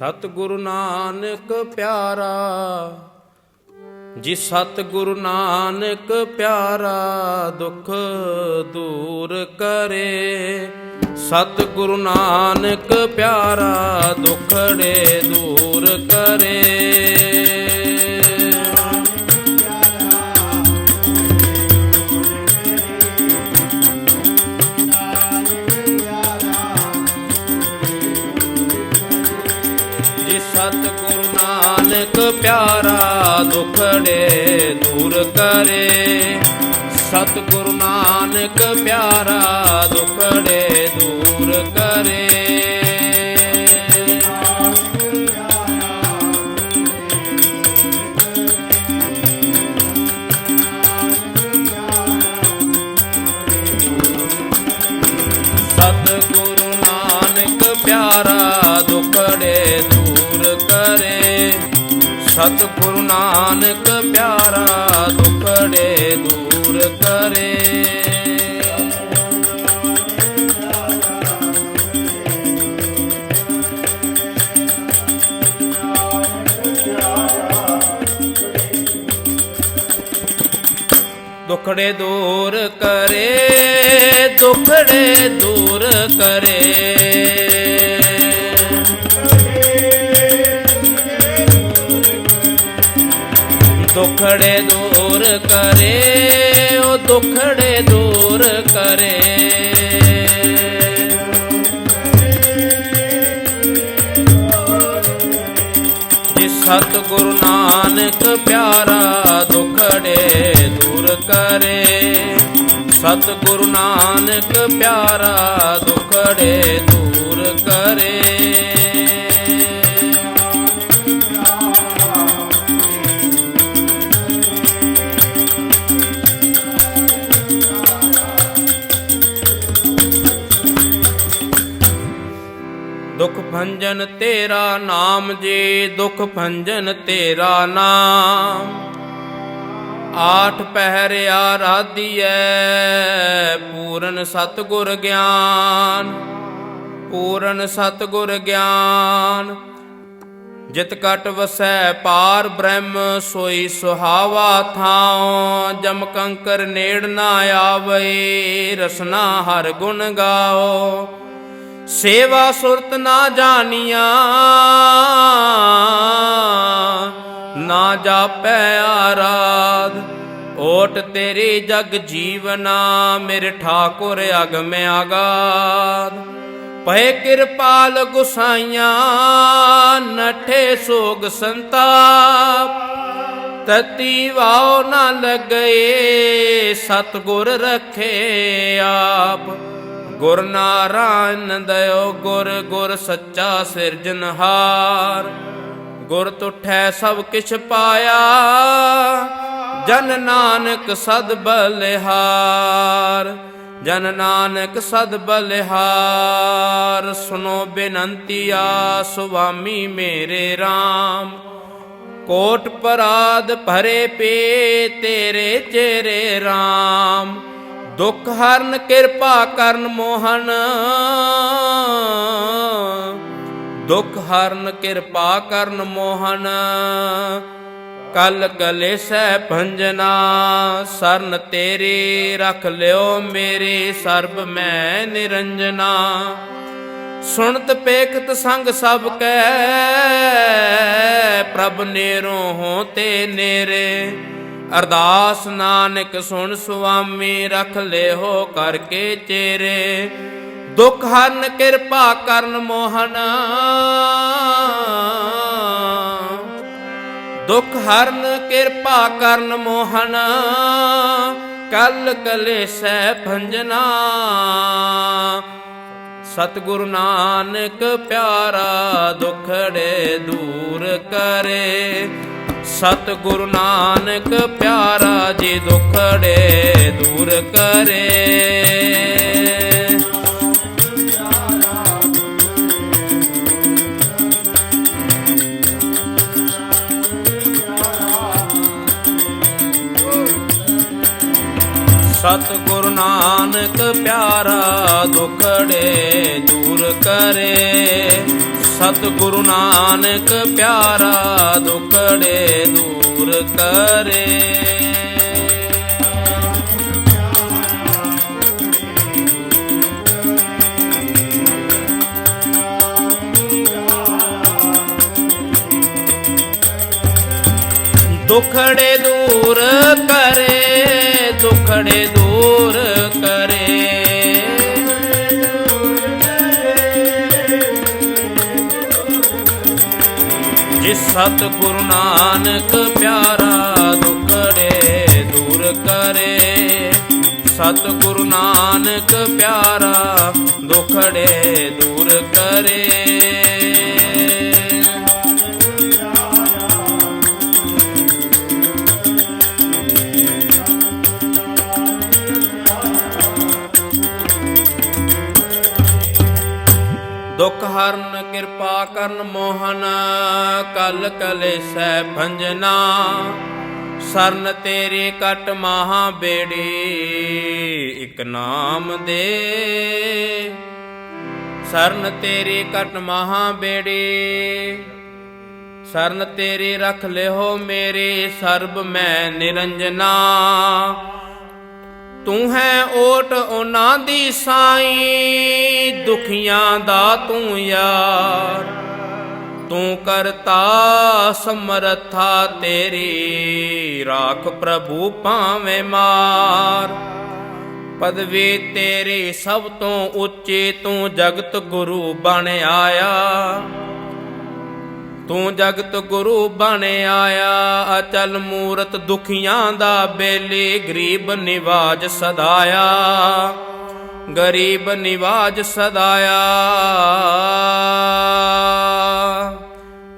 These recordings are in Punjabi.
ਸਤਿਗੁਰੂ ਨਾਨਕ ਪਿਆਰਾ, ਜੀ ਸਤਿਗੁਰੂ ਨਾਨਕ ਪਿਆਰਾ ਦੁੱਖ ਦੂਰ ਕਰੇ। ਸਤਿਗੁਰੂ ਨਾਨਕ ਪਿਆਰਾ ਦੁਖੜੇ ਦੂਰ ਕਰੇ। ਪਿਆਰਾ ਦੁਖੜੇ ਦੂਰ ਕਰੇ। ਸਤਿਗੁਰੂ ਨਾਨਕ ਪਿਆਰਾ ਦੁਖੜੇ ਦੂਰ ਕਰੇ। ਸਤਿਗੁਰੂ ਨਾਨਕ ਪਿਆਰਾ ਦੁਖੜੇ ਸਤਿਗੁਰੂ ਨਾਨਕ ਪਿਆਰਾ ਦੁਖੜੇ ਦੂਰ ਕਰੇ। ਦੁਖੜੇ ਦੂਰ ਕਰੇ ਦੁਖੜੇ ਦੂਰ ਕਰੇ। ਦੁਖੜੇ ਦੂਰ ਕਰੇ, ਉਹ ਦੁਖੜੇ ਦੂਰ ਕਰੇ। ਜੀ ਸਤਿਗੁਰੂ ਨਾਨਕ ਪਿਆਰਾ, ਦੁਖੜੇ ਦੂਰ ਕਰੇ। ਸਤਿਗੁਰੂ ਨਾਨਕ ਪਿਆਰਾ, ਦੁਖੜੇ ਦੂਰ ਕਰੇ। ਭੰਜਨ ਤੇਰਾ ਨਾਮ, ਜੇ ਦੁਖ ਭੰਜਨ ਤੇਰਾ ਨਾਮ। ਆਠ ਪਹਿਰ ਆਰਾਧੀਐ, ਪੂਰਨ ਸਤਗੁਰ ਗਿਆਨ। ਪੂਰਨ ਸਤਗੁਰ ਗਿਆਨ। ਜਿਤ ਕਟ ਵਸੈ ਪਾਰ ਬ੍ਰਹਮ, ਸੋਈ ਸੁਹਾਵਾ ਥਾਉ। ਜਮ ਕੰਕਰ ਨੇੜ ਨਾ ਆਵੇ, ਰਸਨਾ ਹਰ ਗੁਣ ਗਾਓ ਸੇਵਾ ਸੁਰਤ ਨਾ ਜਾਣੀਆਂ, ਨਾ ਜਾਪੈ ਆਰਾਧ। ਓਟ ਤੇਰੇ ਜਗ ਜੀਵਨਾ, ਮੇਰੇ ਠਾਕੁਰ ਅਗਮ ਆਗਾਦ। ਪਏ ਕਿਰਪਾਲ ਗੁਸਾਈਆਂ, ਨਠੇ ਸੋਗ ਸੰਤਾਪ। ਤਤੀ ਵਾਉ ਨਾ ਲਗਏ, ਸਤਗੁਰ ਰਖੇ ਆਪ। ਗੁਰ ਨਾਰਾਇਣ ਦਇਓ ਗੁਰ ਗੁਰ ਸੱਚਾ ਸਿਰਜਨਹਾਰ ਗੁਰ ਤੁਠੈ ਸਭ ਕਿਛ ਪਾਇਆ, ਜਨ ਨਾਨਕ ਸਦ ਬਲਿਹਾਰ। ਜਨ ਨਾਨਕ ਸਦ ਬਲਿਹਾਰ ਸੁਨੋ ਬੇਨੰਤੀਆ ਸੁਆਮੀ ਮੇਰੇ RAM ਕੋਟ ਪਰਾਦ ਭਰੇ ਪੇ ਤੇਰੇ ਚਿਹਰੇ RAM ਦੁਖ ਹਰਨ ਕਿਰਪਾ ਕਰਨ ਮੋਹਨ। ਦੁਖ ਹਰਨ ਕਿਰਪਾ ਕਰਨ ਮੋਹਨ। ਕਲ ਕਲੇਸੈ ਭੰਜਨਾ, ਸਰਨ ਤੇਰੇ ਰਖ ਲਿਓ ਮੇਰੇ ਸਰਬ ਮੈਂ ਨਿਰੰਜਨਾ। ਸੁਣਤ ਪੇਖਤ ਸੰਗ ਸਭ ਕੈ, ਪ੍ਰਭ ਨੇਰੋ ਹੋ ਤੇ ਨੇਰੇ। ਅਰਦਾਸ ਨਾਨਕ ਸੁਣ ਸੁਆਮੀ ਰਖ ਲਿਓ ਕਰਕੇ ਚੇਰੇ। ਦੁਖ ਹਰਨ ਕਿਰਪਾ ਕਰਨ ਮੋਹਨ। ਦੁਖ ਹਰਨ ਕਿਰਪਾ ਕਰਨ ਮੋਹਨ। ਕਲ ਕਲੇਸੈ ਭੰਜਨਾ। ਸਤਿਗੁਰੂ ਨਾਨਕ ਪਿਆਰਾ ਦੁਖੜੇ ਦੂਰ ਕਰੇ। ਸਤਿਗੁਰੂ ਨਾਨਕ ਪਿਆਰਾ ਜੀ ਦੁਖੜੇ ਦੂਰ ਕਰੇ। ਸਤਿਗੁਰ ਨਾਨਕ ਪਿਆਰਾ ਦੁਖੜੇ ਦੂਰ ਕਰੇ। ਸਤਿਗੁਰੂ ਨਾਨਕ ਪਿਆਰਾ ਦੁਖੜੇ ਦੂਰ ਕਰੇ। ਦੁਖੜੇ ਦੂਰ ਕਰੇ ਦੁਖੜੇ ਦੂਰ ਜਿਸ ਸਤ ਗੁਰੂ ਨਾਨਕ ਪਿਆਰਾ ਦੁਖੜੇ ਦੂਰ ਕਰੇ। ਸਤ ਗੁਰੂ ਨਾਨਕ ਪਿਆਰਾ ਦੁਖੜੇ ਦੂਰ ਕਰੇ। ਹਰਨ ਕਿਰਪਾ ਕਰਨ ਮੋਹਨ, ਕਲ ਕਲੇਸੈ ਭੰਜਨਾ। ਸਰਨ ਤੇਰੇ ਕਟ ਮਹਾ ਬੇੜੀ, ਇਕ ਨਾਮ ਦੇ। ਸਰਨ ਤੇਰੇ ਕਟ ਮਹਾ ਬੇੜੀ, ਸਰਨ ਤੇਰੇ ਰਖ ਲਿਓ ਮੇਰੇ ਸਰਬ ਮੈਂ ਨਿਰੰਜਨਾ। ਤੂੰ ਹੈ ਓਟ ਉਹਨਾਂ ਦੀ ਸਾਈ, ਦੁਖੀਆਂ ਦਾ ਤੂੰ ਯਾਰ। ਤੂੰ ਕਰਤਾ ਸਮਰਥਾ ਤੇਰੀ, ਰਾਖ ਪ੍ਰਭੂ ਭਾਵੇਂ ਮਾਰ। ਪਦਵੀ ਤੇਰੇ ਸਭ ਤੋਂ ਉੱਚੇ, ਤੂੰ ਜਗਤ ਗੁਰੂ ਬਣ ਆਇਆ। ਤੂੰ ਜਗਤ ਗੁਰੂ ਬਣ ਆਇਆ ਅਚਲ ਮੂਰਤ ਦੁਖੀਆਂ ਦਾ ਬੇਲੀ, ਗਰੀਬ ਨਿਵਾਜ ਸਦਾਇਆ ਗਰੀਬ ਨਿਵਾਜ ਸਦਾਇਆ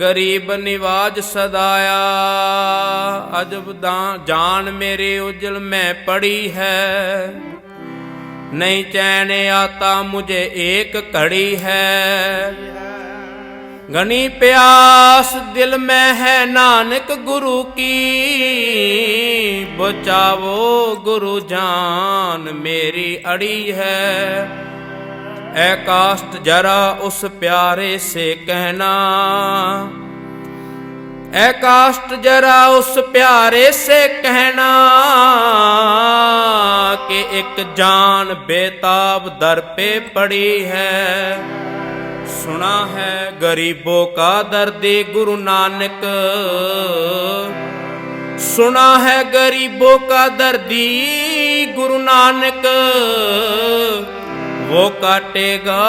ਗਰੀਬ ਨਿਵਾਜ ਸਦਾਇਆ ਅਜਬ ਦਾ ਜਾਨ ਮੇਰੇ ਉਜਲ ਮੈਂ ਪੜੀ ਹੈ। ਨਹੀਂ ਚੈਨ ਆਤਾ ਮੁਝੇ ਏਕ ਘੜੀ ਹੈ। ਗਣੀ ਪਿਆਸ ਦਿਲ ਮੈਂ ਹੈ ਨਾਨਕ ਗੁਰੂ ਕੀ। ਬਚਾਵੋ ਗੁਰੂ ਜਾਨ ਮੇਰੀ ਅੜੀ ਹੈ। ਐ ਕਾਸ਼ਟ ਜਰਾ ਉਸ ਪਿਆਰੇ ਸੇ ਕਹਿਣਾ। ਐ ਕਾਸ਼ਟ ਜਰਾ ਉਸ ਪਿਆਰੇ ਸੇ ਕਹਿਣਾ ਕਿ ਇੱਕ ਜਾਨ ਬੇਤਾਬ ਦਰ ਪੇ ਪੜੀ ਹੈ। सुना है गरीबों का दर्द गुरु नानक सुना है गरीबों का दर्दी गुरु नानक वो काटेगा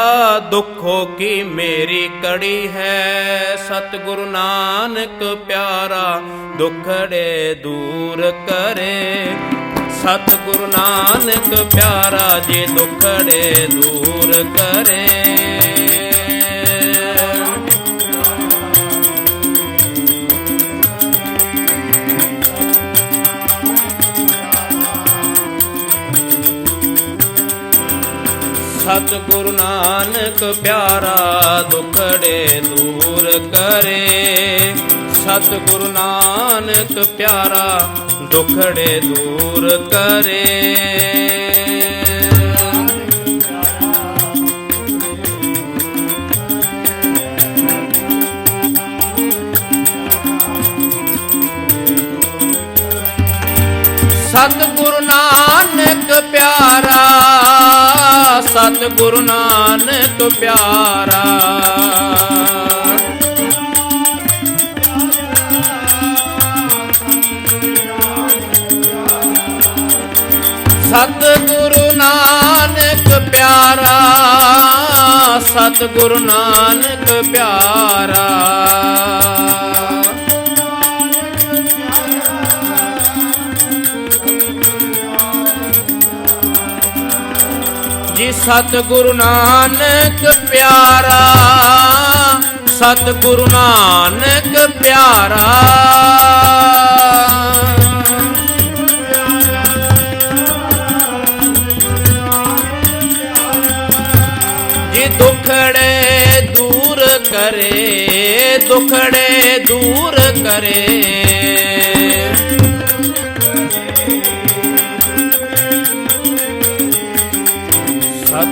दुखों की मेरी कड़ी है सतगुरु नानक प्यारा दुखड़े दूर करे सतगुरु नानक प्यारा जी दुखड़े दूर करे ਸਤਿਗੁਰੂ ਨਾਨਕ ਪਿਆਰਾ, ਦੁਖੜੇ ਦੂਰ ਕਰੇ। ਸਤਿਗੁਰੂ ਨਾਨਕ ਪਿਆਰਾ, ਦੁਖੜੇ ਦੂਰ ਕਰੇ। ਸਤਿਗੁਰੂ ਨਾਨਕ ਪਿਆਰਾ ਸਤਿਗੁਰੂ ਨਾਨਕ ਪਿਆਰਾ। ਸਤਿਗੁਰੂ ਨਾਨਕ ਪਿਆਰਾ ਸਤਿਗੁਰੂ ਨਾਨਕ ਪਿਆਰਾ। ਜੀ ਸਤਿਗੁਰੂ ਨਾਨਕ ਪਿਆਰਾ ਸਤਿਗੁਰੂ ਨਾਨਕ ਪਿਆਰਾ। ਜੀ ਦੁਖੜੇ ਦੂਰ ਕਰੇ ਦੁਖੜੇ ਦੂਰ ਕਰੇ।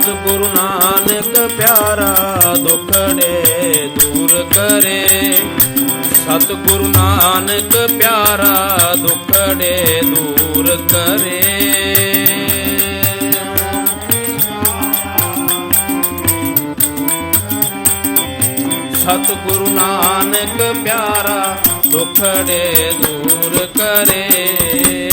ਸਤਿਗੁਰੂ ਨਾਨਕ ਪਿਆਰਾ ਦੁਖੜੇ ਦੂਰ ਕਰੇ। ਸਤਿਗੁਰੂ ਨਾਨਕ ਪਿਆਰਾ ਦੁਖੜੇ ਦੂਰ ਕਰੇ। ਸਤਿਗੁਰੂ ਨਾਨਕ ਪਿਆਰਾ ਦੁਖੜੇ ਦੂਰ ਕਰੇ।